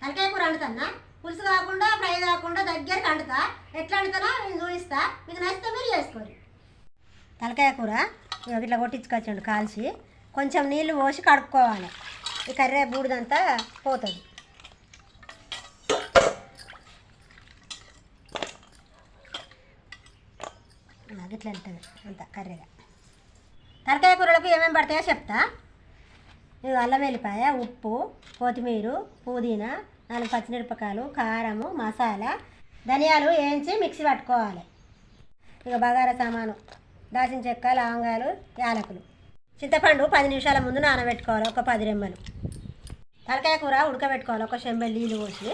తలకాయ కూర వండుతానా? పులుసు కాకుండా ఫ్రై కాకుండా దగ్గరికి వండుతా. ఎట్లా వండుతానో నేను చూపిస్తా. మీకు నచ్చితే మీరు చేసుకోండి. తలకాయ కూర ఇట్లా కొట్టించుకొచ్చండి కాల్చి. కొంచెం నీళ్ళు పోసి కడుక్కోవాలి. ఈ కర్రీ బూడిదంతా పోతుంది. ఇట్లా వెళ్తుంది అంత కర్రీగా. తలకాయ కూరలకు ఏమేమి పడతాయో చెప్తా. అల్లం వెల్లిపాయ ఉప్పు కొత్తిమీర పుదీనా నాలుగు పచ్చిమిరపకాయలు కారము మసాలా ధనియాలు వేయించి మిక్సీ పట్టుకోవాలి. ఇక బగారా సామాను దాచిన చెక్క లవంగాలు యాలకులు. చింతపండు పది నిమిషాల ముందు నానబెట్టుకోవాలి ఒక పది రెమ్మలు. తలకాయ కూర ఉడకబెట్టుకోవాలి ఒక షెంబెల్ నీళ్ళు పోసి.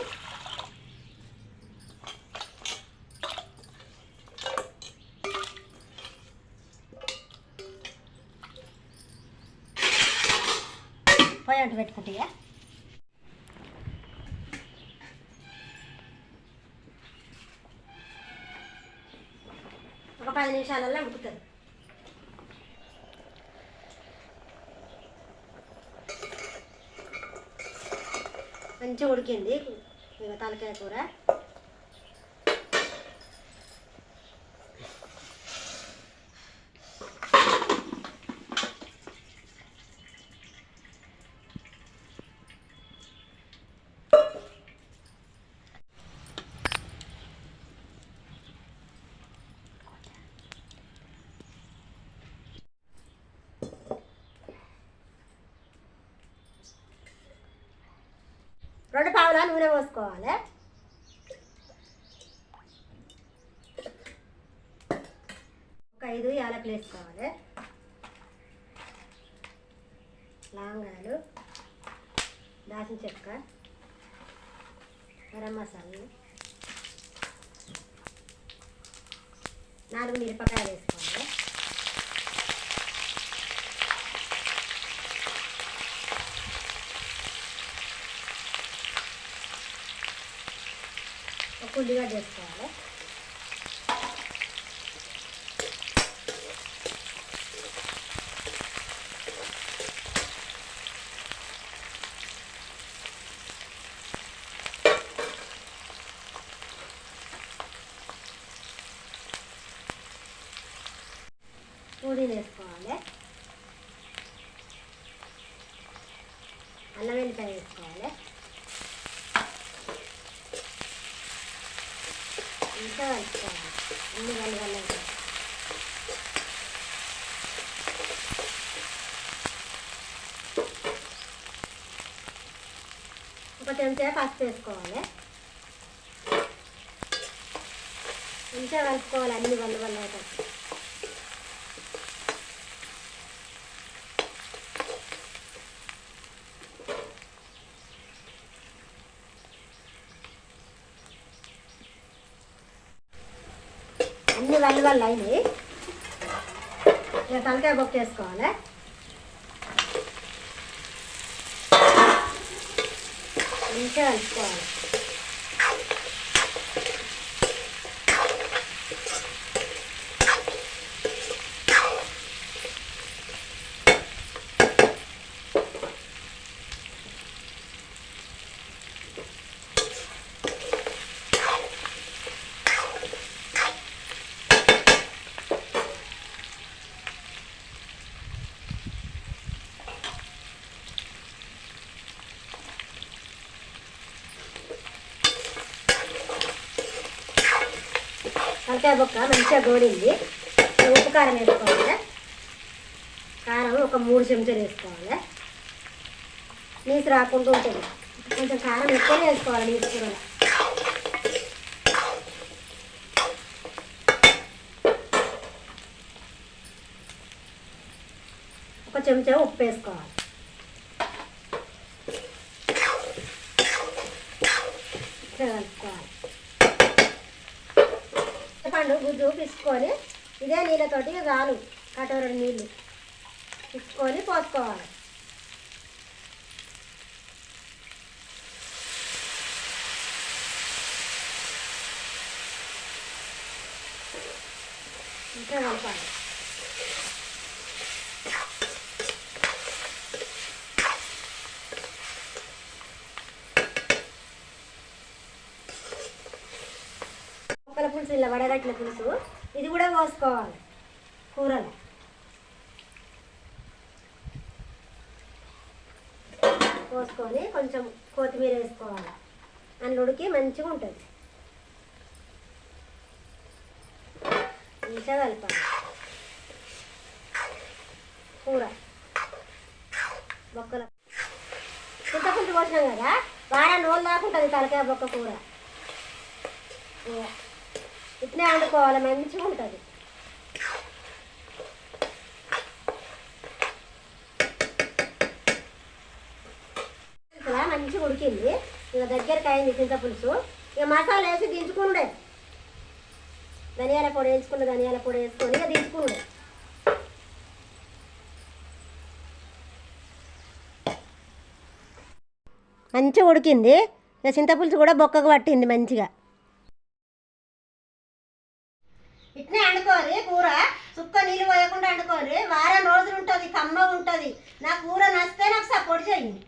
పొయ్యి అంటు పెట్టుకుంటాయా ఒక పది నిమిషాలలో ఉడుకుతుంది. మంచిగా ఉడికింది తలకాయ కూర. రెండు పావుల నూనె పోసుకోవాలి. ఒక ఐదు యాలకులు వేసుకోవాలి. లాంగాలు దాచిన చెక్క గరం మసాలా నాలుగు మిరపకాయలు వేసుకోవాలి ఒక ఉల్లిగడ్డ వేసుకోవాలి పుదీనా వేసుకోవాలి అల్లం వెల్లిపాయ వేసుకోవాలి ఇంకా కలుపుకోవాలి అన్ని కలగలేదు ఒక చెంచా పసుపు వేసుకోవాలి. మంచిగా కలుపుకోవాలి అన్ని వల్ల వల్ల అన్ని వల్ల వల్ల అయినాయి ఇక తలకాయ బొక్క వేసుకోవాలి? ఇంకా కలుపుకోవాలి. తలకాయ బొక్క మంచిగా గోడింది. ఉప్పు కారం వేసుకోవాలి. కారం ఒక మూడు చెంచాలు వేసుకోవాలి. నీసు రాకుండా ఉంటుంది. కొంచెం కారం ఎక్కువనే వేసుకోవాలి నీసు కూరలో ఒక చెంచా ఉప్పు వేసుకోవాలి ఇట్లా కలుపుకోవాలి పండు గుజ్జు పిసుకొని ఇదే నీళ్ళతోటి రాలు కటోరడు నీళ్ళు పిసుకొని పోసుకోవాలి. ఇంకా కలపాలి. పులుసు ఇలా వడగట్టిన పులుసు ఇది కూడా పోసుకోవాలి కూరలో. పోసుకొని కొంచెం కొత్తిమీర వేసుకోవాలి. అందులోకి మంచిగా ఉంటుంది. మంచిగా కలపాలి. కూర. బొక్కల చింతపులుసు పోసినాం కదా వారం రోజులు దాకా ఉంటుంది తలకాయ బొక్క కూర. ఇట్నే వండుకోవాలి మంచిగా ఉంటుంది. మంచిగా ఉడికింది. ఇక దగ్గరికి అయింది చింతపులుసు ఇక మసాలా వేసి దించుకుండే. ధనియాల పొడి వేసుకుంటే ధనియాల పొడి వేసుకొని ఇక దించుకుండే. మంచిగా ఉడికింది. ఇక చింతపులుసు కూడా బొక్కకు పట్టింది మంచిగా ఇట్నే వండుకోవాలి కూర చుక్క నీళ్ళు పోయకుండా వండుకోవాలి వారం రోజులు ఉంటుంది కమ్మ నాకు నా కూర నచ్చితే నాకు సపోర్ట్ చేయండి